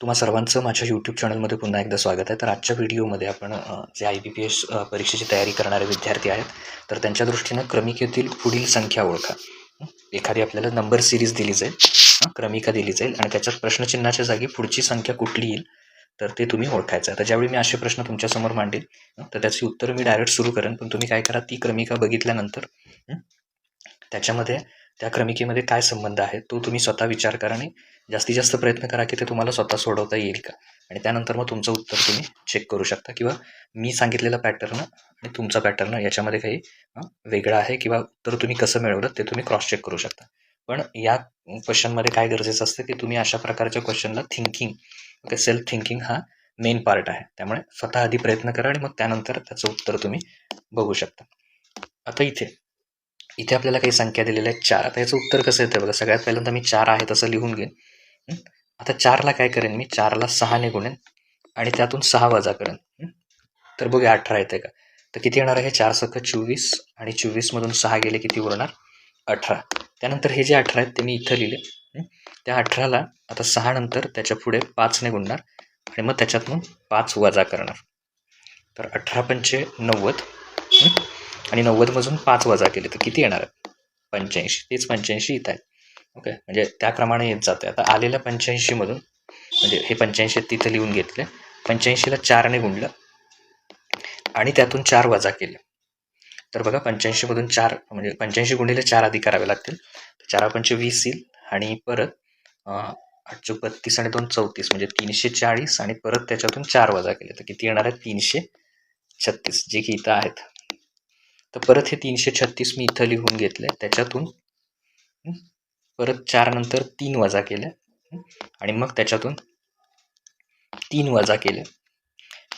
तुम्हा सर्वांचं माझ्या यूट्यूब चॅनलमध्ये पुन्हा एकदा स्वागत आहे. तर आजच्या व्हिडिओमध्ये आपण जे आय बी पी एस परीक्षेची तयारी करणारे विद्यार्थी आहेत तर त्यांच्या दृष्टीनं क्रमिकेतील पुढील संख्या ओळखा. एखादी आपल्याला नंबर सिरीज दिली जाईल. क्रमिका दिली जाईल आणि त्याच्यात प्रश्नचिन्हाच्या जागी पुढची संख्या कुठली येईल तर ते तुम्ही ओळखायचं आहे. तर ज्यावेळी मी असे प्रश्न तुमच्यासमोर मांडेल तर त्याची उत्तर मी डायरेक्ट सुरू करेन. पण तुम्ही काय करा ती क्रमिका बघितल्यानंतर त्याच्यामध्ये त्या क्रमिकेमध्ये काय संबंध आहे तो तुम्ही स्वतः विचार करा आणि जास्तीत जास्त प्रयत्न करा की ते तुम्हाला स्वतः सोडवता येईल का? आणि त्यानंतर मग तुमचं उत्तर तुम्ही चेक करू शकता किंवा मी सांगितलेला पॅटर्न आणि तुमचा पॅटर्न याच्यामध्ये काही वेगळं वेगळा आहे किंवा उत्तर तुम्ही कसं मिळवलं ते तुम्ही क्रॉस चेक करू शकता. पण या क्वेश्चनमध्ये काय गरजेचं असतं की तुम्ही अशा प्रकारच्या क्वेश्चनला थिंकिंग ओके सेल्फ थिंकिंग हा मेन पार्ट आहे. त्यामुळे स्वतः आधी प्रयत्न करा आणि मग त्यानंतर त्याचं उत्तर तुम्ही बघू शकता. आता इथे इथे आपल्याला काही संख्या दिलेल्या आहेत. चार. आता याचं उत्तर कसं येतं बघा. सगळ्यात पहिल्यांदा मी चार आहे तसं लिहून घेईन. आता चारला काय करेन मी? चारला सहाने गुणेन आणि त्यातून सहा वजा करेन. तर बघूया अठरा येते का? तर किती येणार आहे? चार सख चोवीस. आणि चोवीसमधून सहा गेले किती उरणार? अठरा. त्यानंतर हे जे अठरा आहेत ते मी इथं लिहिले. त्या अठराला आता सहा नंतर त्याच्या पुढे पाचने गुणणार आणि मग त्याच्यातून पाच वजा करणार. तर अठरा पंचे नव्वद. आणि नव्वदमधून पाच वजा केले तर किती येणार? आहे पंच्याऐंशी. तेच पंच्याऐंशी इथं आहे. ओके म्हणजे त्याप्रमाणे येत जाते आता आलेल्या पंच्याऐंशीमधून म्हणजे हे पंच्याऐंशी तिथं लिहून घेतले पंच्याऐंशीला चारने गुणलं आणि त्यातून चार वजा केले. तर बघा पंच्याऐंशीमधून चार म्हणजे पंच्याऐंशी गुणिले चार आधी करावे लागतील. चार पंचे वीस येईल आणि परत आठशे आठ बत्तीस आणि दोन चौतीस म्हणजे तीनशे चाळीस आणि परत त्याच्यातून चार वजा केले. तर किती येणार आहे? तीनशे छत्तीस जे की इथं आहेत. तर परत हे तीनशे छत्तीस मी इथं लिहून घेतले त्याच्यातून परत चार नंतर तीन वजा केल्या आणि मग त्याच्यातून तीन वजा केले.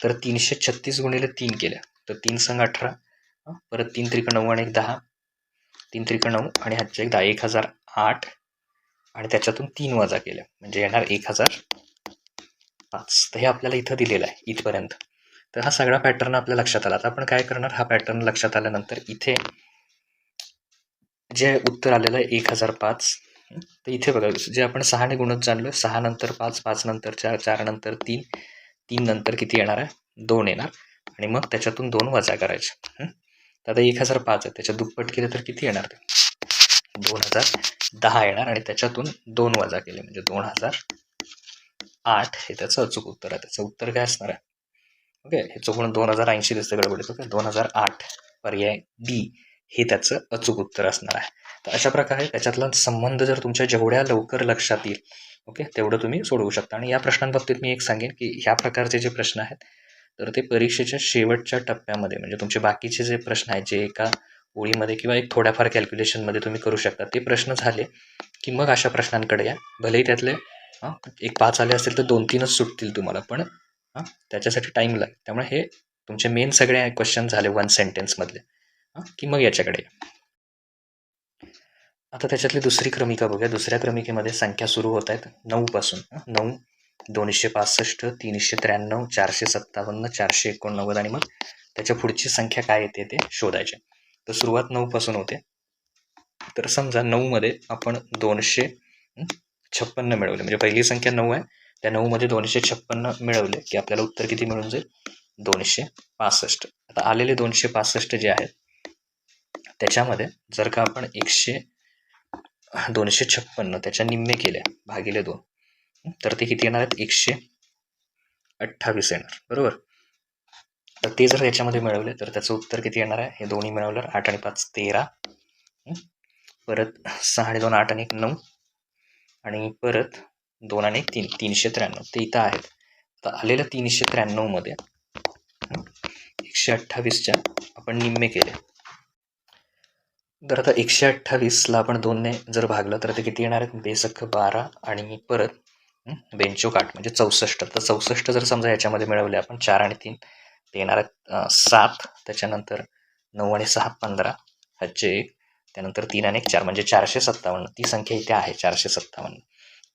तर तीनशे छत्तीस गुणिले तीन केल्या तर तीन संघ अठरा परत तीन त्रिक नऊ आणि एक दहा. तीन त्रिक नऊ आणि ह्याच्या एक दहा एक हजार आठ. आणि त्याच्यातून तीन वजा केल्या म्हणजे येणार एक हजार पाच. तर हे आपल्याला इथं दिलेलं आहे इथपर्यंत. तर हा सगळा पॅटर्न आपल्या लक्षात आला. आता आपण काय करणार? हा पॅटर्न लक्षात आल्यानंतर इथे जे उत्तर आलेलं आहे एक हजार पाच तर इथे बघा जे आपण सहाने गुणत जाणलो सहा नंतर पाच पाच नंतर चार चार नंतर तीन तीन नंतर किती येणार आहे? दोन येणार. आणि मग त्याच्यातून दोन वजा करायचे. तर आता एक हजार पाच आहे. त्याच्या दुप्पट केले तर किती येणार ते? दोन हजार दहा येणार आणि त्याच्यातून दोन वजा केले. म्हणजे दोन हजार आठ. हे त्याचं अचूक उत्तर आहे. त्याचं उत्तर काय असणार आहे? ओके? हे चुकून दोन हजार ऐंशी दिसतं गडबडीत ओके दोन हजार आठ पर्याय डी हे त्याचं अचूक उत्तर असणार आहे. तर अशा प्रकारे त्याच्यातला संबंध जर तुमच्या जेवढ्या लवकर लक्षात येईल ओके तेवढं तुम्ही सोडवू शकता. आणि या प्रश्नांबाबतीत मी एक सांगेन की ह्या प्रकारचे जे प्रश्न आहेत तर ते परीक्षेच्या शेवटच्या टप्प्यामध्ये म्हणजे तुमचे बाकीचे जे प्रश्न आहेत जे एका ओळीमध्ये किंवा एक थोड्याफार कॅल्क्युलेशनमध्ये तुम्ही करू शकता ते प्रश्न झाले की मग अशा प्रश्नांकडे या. भलेही त्यातले एक पाच आले असतील तर दोन तीनच सुटतील तुम्हाला पण हां? त्याच्यासाठी टाईम लागेल त्यामुळे हे तुमचे मेन सगळे क्वेश्चन झाले वन सेंटेन्समधले हां? की मग याच्याकडे आता त्याच्यातली दुसरी क्रमिका बघूया. दुसऱ्या क्रमिकेमध्ये संख्या सुरू होत आहेत नऊपासून नऊ दोनशे पासष्ट तीनशे त्र्याण्णव चारशे सत्तावन्न चारशे एकोणनव्वद आणि मग त्याच्या पुढची संख्या काय येते ते शोधायचे. तर सुरुवात नऊपासून होते. तर समजा नऊमध्ये आपण दोनशे छप्पन्न मिळवले. म्हणजे पहिली संख्या नऊ आहे. त्या नऊमध्ये दोनशे छप्पन्न मिळवले की आपल्याला उत्तर किती मिळून जाईल? दोनशे पासष्ट. आता आलेले दोनशे पासष्ट जे आहेत त्याच्यामध्ये जर का आपण एकशे दोनशे छप्पन्न त्याच्या निम्मे केले भागिले दोन तर ते किती येणार आहेत? एकशे अठ्ठावीस येणार. बरोबर? तर ते जर याच्यामध्ये मिळवले तर त्याचं उत्तर किती येणार आहे? हे दोन्ही मिळवलं आठ आणि पाच तेरा. परत सहा आणि दोन आठ आणि एक नऊ. आणि परत दोन आणि तीन तीनशे त्र्याण्णव. ते इथं आहेत. आता आलेल्या तीनशे त्र्याण्णवमध्ये एकशे अठ्ठावीसच्या आपण निम्मे केले. तर आता एकशे अठ्ठावीसला आपण दोनने जर भागलं तर ते किती येणार आहेत? बेसख बारा आणि परत बेंचोकाट बेंचोक आठ म्हणजे चौसष्ट. तर चौसष्ट जर समजा याच्यामध्ये मिळवले आपण चार आणि तीन ते येणार आहेत सात. त्याच्यानंतर नऊ आणि सहा पंधरा. ह्याचे एक. त्यानंतर तीन आणि एक चार म्हणजे चारशे सत्तावन्न. ती संख्या इथे आहे चारशे सत्तावन्न.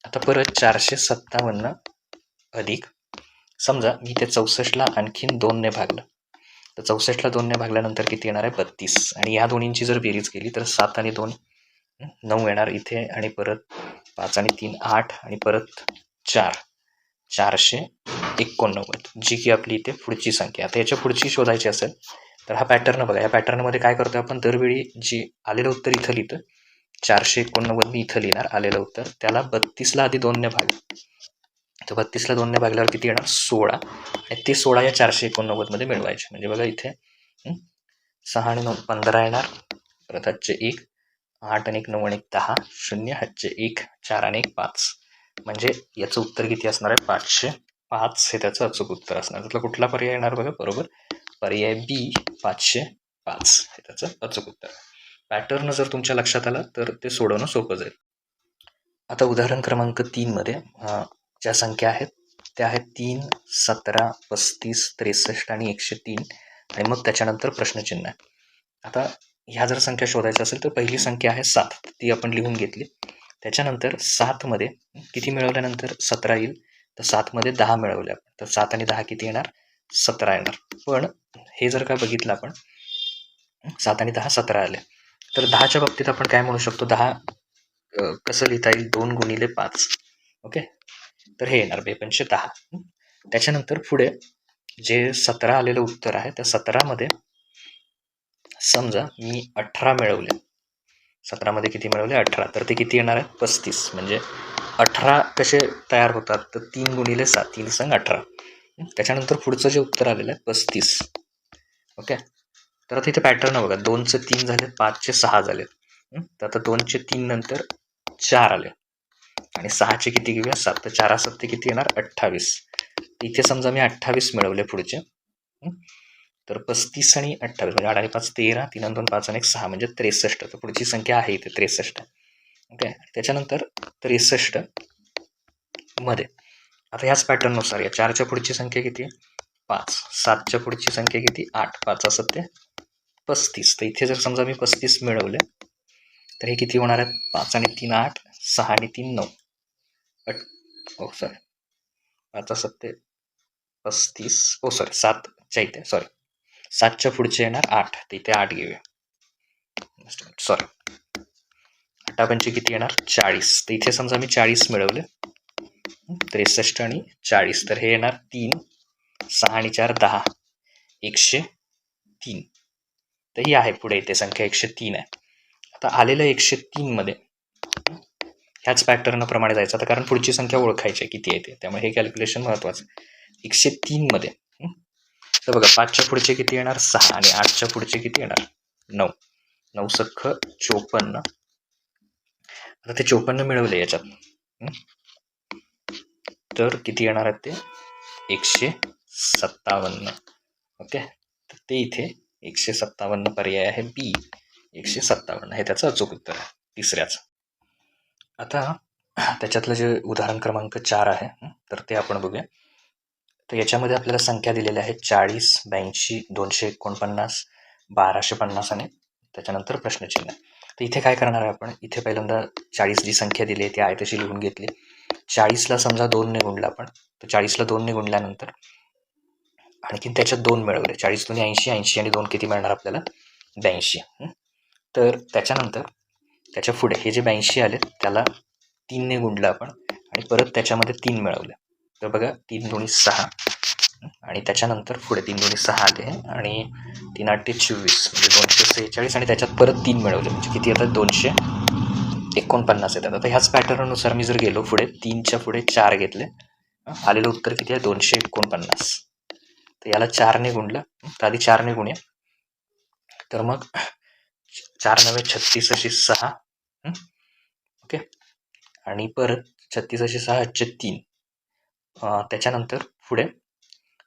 आता परत चारशे सत्तावन्न अधिक. समजा मी ते चौसष्टला आणखीन दोनने भागलं. तर चौसष्टला दोनने भागल्यानंतर किती येणार आहे? बत्तीस. आणि या दोन्हींची जर बेरीज केली तर सात आणि दोन नऊ येणार इथे आणि परत पाच आणि तीन आठ आणि परत चार. चारशे एकोणनव्वद. जी की आपली इथे पुढची संख्या. आता याच्या पुढची शोधायची असेल तर हा पॅटर्न बघा. या पॅटर्नमध्ये काय करतो आपण? दरवेळी जी आलेलं उत्तर इथं लिहितं चारशे एकोणनव्वद मी इथं लिहिणार आलेलं उत्तर. त्याला बत्तीसला आधी दोनने भाग. तर बत्तीसला दोनने भागल्यावर किती येणार? सोळा. आणि ते सोळा या चारशे एकोणनव्वदमध्ये मिळवायचे. म्हणजे बघा इथे सहा आणि नऊ पंधरा येणार. परत हातचे एक. आठ आणि एक नऊ आणि एक दहा. शून्य हातचे एक चार आणि एक पाच. म्हणजे याचं उत्तर किती असणार आहे? पाचशे पाच. हे त्याचं अचूक उत्तर असणार. त्यातला कुठला पर्याय येणार बघा? बरोबर. पर्याय बी पाचशे पाच. हे त्याचं अचूक उत्तर पॅटर्न जर तुमच्या लक्षात आला तर ते सोडवणं सोपं जाईल. आता उदाहरण क्रमांक तीनमध्ये ज्या संख्या आहेत त्या आहेत तीन सतरा पस्तीस त्रेसष्ट आणि एकशे तीन. आणि मग त्याच्यानंतर प्रश्नचिन्ह. आहे आता ह्या जर संख्या शोधायच्या असेल तर पहिली संख्या आहे सात. ती आपण लिहून घेतली. त्याच्यानंतर सातमध्ये किती मिळवल्यानंतर सतरा येईल? तर सातमध्ये दहा मिळवले आपण. तर सात आणि दहा किती येणार? सतरा येणार. पण हे जर का बघितलं आपण सात आणि दहा सतरा आले. तर दहाच्या बाबतीत आपण काय म्हणू शकतो? दहा कसं लिहिता येईल? दोन गुणिले पाच. ओके? तर हे येणार बेपंचे दहा. त्याच्यानंतर पुढे जे सतरा आलेलं उत्तर आहे त्या सतरामध्ये समजा मी अठरा मिळवले. सतरामध्ये किती मिळवले? अठरा. तर ते किती येणार आहे पस्तीस. म्हणजे अठरा कसे तयार होतात? तर तीन गुणिले सात. तीन संग अठरा. त्याच्यानंतर पुढचं जे उत्तर आलेलं आहे पस्तीस. ओके? तर आता इथे पॅटर्न बघा. दोनचे तीन झाले पाचचे सहा झालेत तर आता दोनचे तीन नंतर चार आले. आणि सहाचे किती घेऊया? सात. तर चार सात ते किती येणार? अठ्ठावीस. इथे समजा मी अठ्ठावीस मिळवले पुढचे. तर पस्तीस आणि अठ्ठावीस म्हणजे आठ पाच तेरा तीन दोन पाच आणि एक सहा म्हणजे त्रेसष्ट. तर पुढची संख्या आहे इथे त्रेसष्ट. ओके? त्याच्यानंतर त्रेसष्टमध्ये. आता ह्याच पॅटर्ननुसार या चारच्या पुढची संख्या किती आहे? पाच. सातच्या पुढची संख्या किती? आठ. पाच असत ते पस्तीस. तर इथे जर समजा मी पस्तीस मिळवले तर हे किती होणार आहेत? पाच आणि तीन आठ सहा आणि तीन नऊ. अट ओ सॉरी पाच सत्ते पस्तीस ओ सॉरी सातच्या इथे सॉरी सातच्या पुढचे येणार आठ. तर इथे आठ घेऊया. सॉरी आठा किती येणार? चाळीस. तर इथे समजा मी चाळीस मिळवले. त्रेसष्ट आणि चाळीस. तर हे येणार तीन सहा आणि चार दहा. एकशे तीन. तर ही आहे पुढे इथे संख्या एकशे तीन आहे. आता आलेल्या एकशे तीनमध्ये ह्याच पॅटर्नप्रमाणे जायचं. आता कारण पुढची संख्या ओळखायची आहे किती येते त्यामुळे हे कॅल्क्युलेशन महत्त्वाचं एकशे तीनमध्ये तर बघा पाचच्या पुढचे किती येणार? सहा आणि आठच्या पुढचे किती येणार? नऊ. नऊ सख्ख चोपन्न. आता ते चोपन्न मिळवले याच्यात तर किती येणार आहेत ते? एकशे सत्तावन्न. ओके? तर ते इथे एकशे सत्तावन्न पर्याय आहे बी. एकशे सत्तावन्न हे त्याचं अचूक उत्तर आहे तिसऱ्याचं. आता त्याच्यातलं जे उदाहरण क्रमांक चार आहे तर ते आपण बघूया. तर याच्यामध्ये आपल्याला संख्या दिलेल्या आहेत चाळीस ब्याऐंशी दोनशे एकोणपन्नास बाराशे पन्नास आणि त्याच्यानंतर प्रश्नचिन्ह. तर इथे काय करणार आहे आपण? इथे पहिल्यांदा चाळीस जी संख्या दिली आहे ती आयतशी तशी लिहून घेतली. चाळीसला समजा दोनने गुणला आपण तर चाळीसला दोनने गुणल्यानंतर आणखीन त्याच्यात दोन मिळवले? चाळीस दोन्ही ऐंशी ऐंशी आणि दोन किती मिळणार आपल्याला? ब्याऐंशी. तर त्याच्यानंतर त्याच्या पुढे हे जे ब्याऐंशी आले त्याला तीनने गुंडलं आपण आणि परत त्याच्यामध्ये तीन मिळवले. तर बघा तीन दोन्ही सहा. आणि त्याच्यानंतर पुढे तीन दोन्ही सहा आले आणि तीन आठ ते चोवीस. म्हणजे दोनशे सेहेचाळीस आणि त्याच्यात परत तीन मिळवले. म्हणजे किती येतात? दोनशे एकोणपन्नास येतात. आता ह्याच पॅटर्ननुसार मी जर गेलो पुढे तीनच्या पुढे चार घेतले. आलेलं उत्तर किती आहे? दोनशे एकोणपन्नास. तर याला चारने गुणलं. तर आधी चारने गुणूया. तर मग चार नव्हे छत्तीस अशी सहा. ओके? आणि परत छत्तीस अशी सहा अच्छे तीन. त्याच्यानंतर पुढे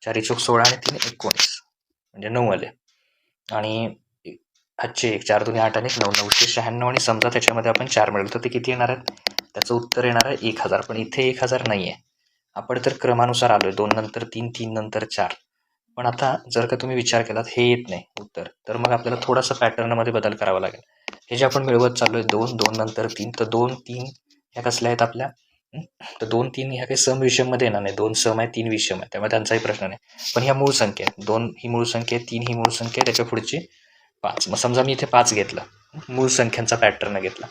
चारी चौक सोळा आणि तीन एकोणीस. म्हणजे नऊ आले आणि आजचे एक चार दोन्ही आठ आणि एक नऊ नऊशे शहाण्णव आणि समजा त्याच्यामध्ये आपण चार मिळवलं तर ते किती येणार आहेत? त्याचं उत्तर येणार आहे एक हजार. पण इथे एक हजार नाही आहे आपण तर क्रमानुसार आलो आहे दोन नंतर तीन तीन नंतर चार. पण आता जर का तुम्ही विचार केलात हे येत नाही उत्तर तर मग आपल्याला थोडासा पॅटर्नमध्ये बदल करावा लागेल. हे जे आपण मिळवत चाललो आहे दोन दोन नंतर तीन तर दोन तीन ह्या कसल्या आहेत आपल्या? तर दोन तीन ह्या काही सम विषममध्ये येणार नाही. दोन सम आहे तीन विषम आहे. त्यामुळे त्यांचाही प्रश्न नाही. पण ह्या मूळ संख्या आहेत. दोन ही मूळ संख्या आहे तीन ही मूळ संख्या आहे त्याच्या पुढची पाच. मग समजा मी इथे पाच घेतला मूळ संख्यांचा पॅटर्न घेतला.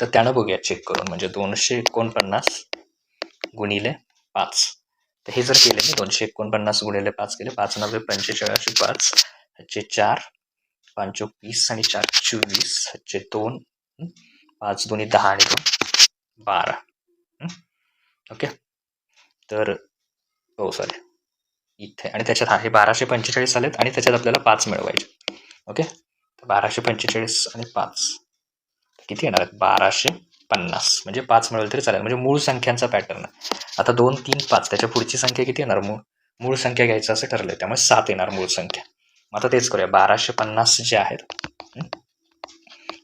तर त्यानं बघूया चेक करून. म्हणजे दोनशे एकोणपन्नास गुणिले पाच. तर हे जर केले मी दोनशे एकोणपन्नास गुणिले पाच केले पाच नव्हे पंचेचाळीसशे पाच ह्याचे चार पाच वीस आणि चार चोवीस ह्याचे दोन पाच दोन्ही दहा आणि दोन बारा ओके? तर हो सॉरी इथे आणि त्याच्यात हा हे बाराशे पंचेचाळीस आलेत आणि त्याच्यात आपल्याला पाच मिळवायचे ओके? तर बाराशे पंचेचाळीस आणि पाच. किती येणार आहेत? बाराशे पन्नास. म्हणजे पाच मिळवलं तरी चालेल. म्हणजे मूळ संख्यांचा पॅटर्न आता दोन तीन पाच. त्याच्या पुढची संख्या किती येणार? मूळ मूळ संख्या घ्यायचं असं ठरलंय. त्यामुळे सात येणार मूळ संख्या. मग आता तेच करूया. बाराशे पन्नास जे आहेत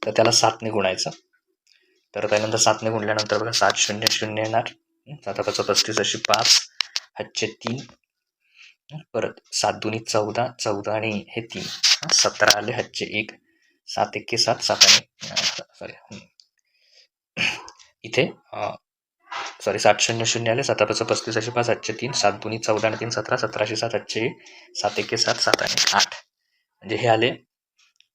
तर त्याला सातने गुणायचं तर त्यानंतर सातने गुणल्यानंतर बघा सात शून्य शून्य येणार. हं, साता पाच पस्तीस अशी पाच. हातचे तीन. परत सात दोन्ही चौदा चौदा आणि हे तीन. सतरा आले हातचे एक. सात एक्के सात सात आणि सॉरी इथे सॉरी सात शून्य शून्य आले सात पाच पस्तीस असे पाच सातशे तीन सात दोन्ही चौदा आणि तीन सतरा सतराशे सात आठशे सात एके सात सात आणि आठ. म्हणजे हे आले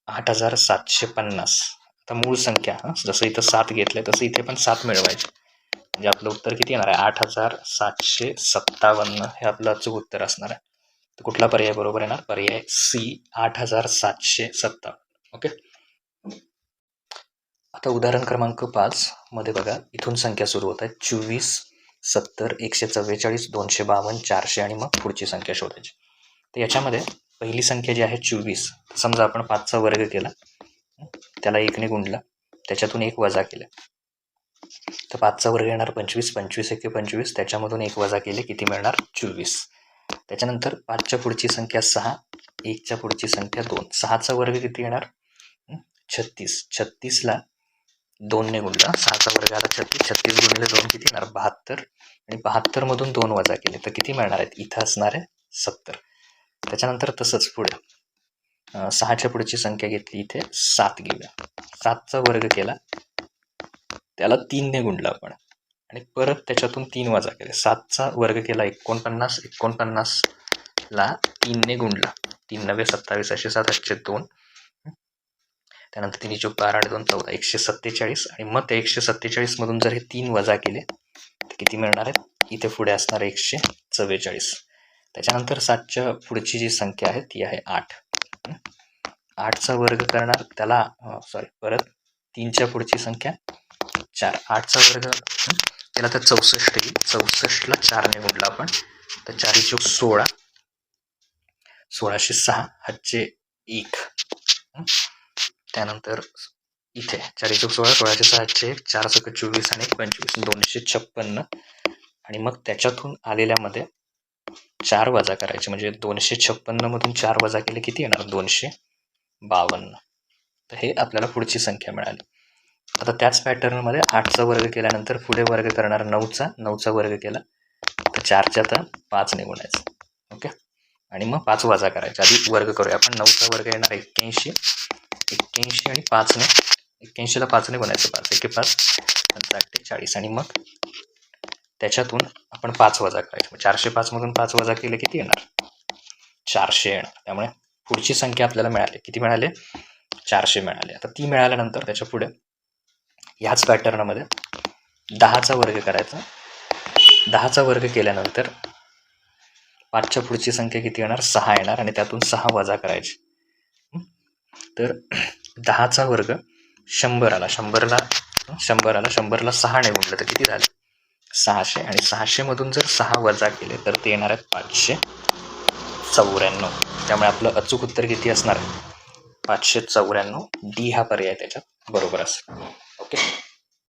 आठ हजार सातशे पन्नास. आता मूळ संख्या जसं इथं सात घेतलंय तसं इथे पण सात मिळवायचे. म्हणजे आपलं उत्तर किती येणार आहे? आठ हजार सातशे सत्तावन्न. हे आपलं अचूक उत्तर असणार आहे. तर कुठला पर्याय बरोबर येणार? पर्याय सी आठ हजार सातशे सत्तावन्न. ओके? आता उदाहरण क्रमांक पाच मध्ये बघा इथून संख्या सुरू होत आहे चोवीस सत्तर एकशे चव्वेचाळीस दोनशे बावन्न चारशे आणि मग पुढची संख्या शोधायची. तर याच्यामध्ये पहिली संख्या जी आहे चोवीस. समजा आपण पाचचा वर्ग केला त्याला एकने गुंडला त्याच्यातून एक वजा केला. तर पाचचा वर्ग येणार पंचवीस पंचवीस एके पंचवीस त्याच्यामधून एक वजा केले किती मिळणार? चोवीस. त्याच्यानंतर पाचच्या पुढची संख्या सहा एकच्या पुढची संख्या दोन. सहाचा वर्ग किती येणार? छत्तीस. छत्तीसला दोनने गुणला सहाचा वर्ग आला छत्तीस छत्तीस गुणिले दोन किती येणार? बहात्तर. आणि बहात्तर मधून दोन वजा केले. तर किती मिळणार आहेत? इथं असणार आहे सत्तर. त्याच्यानंतर तसंच पुढे. सहाच्या पुढची संख्या घेतली इथे. सात घेऊया सातचा वर्ग केला. त्याला तीनने गुणला आपण आणि परत त्याच्यातून तीन वजा केले. सातचा वर्ग केला एकोणपन्नास. एकोणपन्नासला तीनने गुणला तीन नव्हे सत्तावीस. असे सात आठशे दोन. त्यानंतर तिन्ही चौक बारा आणि दोन चौदा एकशे सत्तेचाळीस आणि मग त्या एकशे सत्तेचाळीसमधून जर हे तीन वजा केले तर किती मिळणार आहेत? इथे पुढे असणार एकशे चव्वेचाळीस. त्याच्यानंतर सातच्या पुढची जी संख्या आहे ती आहे आठ. आठचा वर्ग करणार त्याला सॉरी परत तीनच्या पुढची संख्या चार. आठचा वर्ग त्याला तर चौसष्ट येईल. चौसष्टला चारने गुणला आपण तर चारी चौक सोळा. सोळाशे सहा हातचे एक. त्यानंतर इथे चार एक सोळा सोळाशे सहाशे चार सक चोवीस आणि पंचवीस दोनशे छप्पन्न. आणि मग त्याच्यातून आलेल्यामध्ये चार वजा करायचे म्हणजे दोनशे छप्पन्न मधून चार वजा केले किती येणार? दोनशे बावन्न. तर हे आपल्याला पुढची संख्या मिळाली. आता त्याच पॅटर्नमध्ये आठचा वर्ग केल्यानंतर पुढे वर्ग करणार नऊचा नऊचा वर्ग केला तर चारच्या तर पाच गुणायचं ओके? आणि मग पाच वजा करायचे. आधी वर्ग करूया. आपण नऊचा वर्ग येणार एक्क्याऐंशी. एक्क्याऐंशी आणि पाचने एक्क्याऐंशीला पाचने गुणायचं पाच. एके पाच. ते चाळीस आणि मग त्याच्यातून आपण पाच वजा करायचं. मग चारशे पाचमधून पाच वजा केले किती येणार? चारशे येणार. त्यामुळे पुढची संख्या आपल्याला मिळाली. किती मिळाले? चारशे मिळाले. आता ती मिळाल्यानंतर त्याच्या पुढे ह्याच पॅटर्नमध्ये दहाचा वर्ग करायचा. दहाचा वर्ग केल्यानंतर पाचच्या पुढची संख्या किती येणार? सहा येणार आणि त्यातून सहा वजा करायचे. तर दहाचा वर्ग शंभर आला शंभरला शंभर आला शंभरला सहाने गुणलं तर किती झालं? सहाशे आणि सहाशेमधून जर सहा वजा केले तर ते येणार आहेत पाचशे चौऱ्याण्णव. त्यामुळे आपलं अचूक उत्तर किती असणार आहे? पाचशे चौऱ्याण्णव. डी हा पर्याय त्याच्यात बरोबर असेल. ओके?